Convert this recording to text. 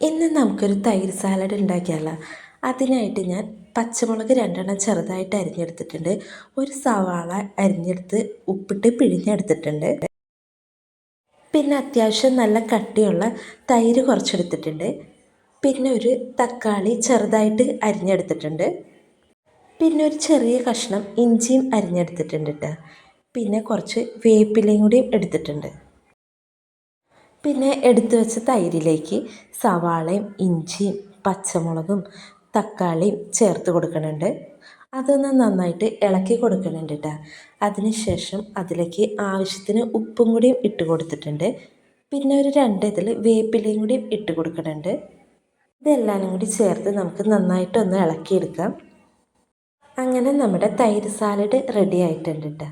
ഇന്ന് നമുക്കൊരു തൈര് സാലഡ് ഉണ്ടാക്കിയാലോ? അതിനായിട്ട് ഞാൻ പച്ചമുളക് രണ്ടെണ്ണം ചെറുതായിട്ട് അരിഞ്ഞെടുത്തിട്ടുണ്ട്. ഒരു സവാള അരിഞ്ഞെടുത്ത് ഉപ്പിട്ട് പിഴിഞ്ഞെടുത്തിട്ടുണ്ട്. പിന്നെ അത്യാവശ്യം നല്ല കട്ടിയുള്ള തൈര് കുറച്ചെടുത്തിട്ടുണ്ട്. പിന്നെ ഒരു തക്കാളി ചെറുതായിട്ട് അരിഞ്ഞെടുത്തിട്ടുണ്ട്. പിന്നെ ഒരു ചെറിയ കഷ്ണം ഇഞ്ചിയും അരിഞ്ഞെടുത്തിട്ടുണ്ട് കേട്ടോ പിന്നെ കുറച്ച് വേപ്പിലയും കൂടിയും എടുത്തിട്ടുണ്ട്. പിന്നെ എടുത്തു വെച്ച തൈരിലേക്ക് സവാളയും ഇഞ്ചിയും പച്ചമുളകും തക്കാളിയും ചേർത്ത് കൊടുക്കുന്നുണ്ട് അതൊന്ന് നന്നായിട്ട് ഇളക്കി കൊടുക്കുന്നുണ്ട് കേട്ടോ അതിനുശേഷം അതിലേക്ക് ആവശ്യത്തിന് ഉപ്പും കൂടിയും ഇട്ട് കൊടുത്തിട്ടുണ്ട്. പിന്നെ ഒരു രണ്ട് ഇതിൽ വേപ്പിലയും കൂടിയും ഇട്ട് കൊടുക്കുന്നുണ്ട് ഇതെല്ലാം കൂടി ചേർത്ത് നമുക്ക് നന്നായിട്ടൊന്ന് ഇളക്കിയെടുക്കാം. അങ്ങനെ നമ്മുടെ തൈര് സാലഡ് റെഡി ആയിട്ടുണ്ട് കേട്ടോ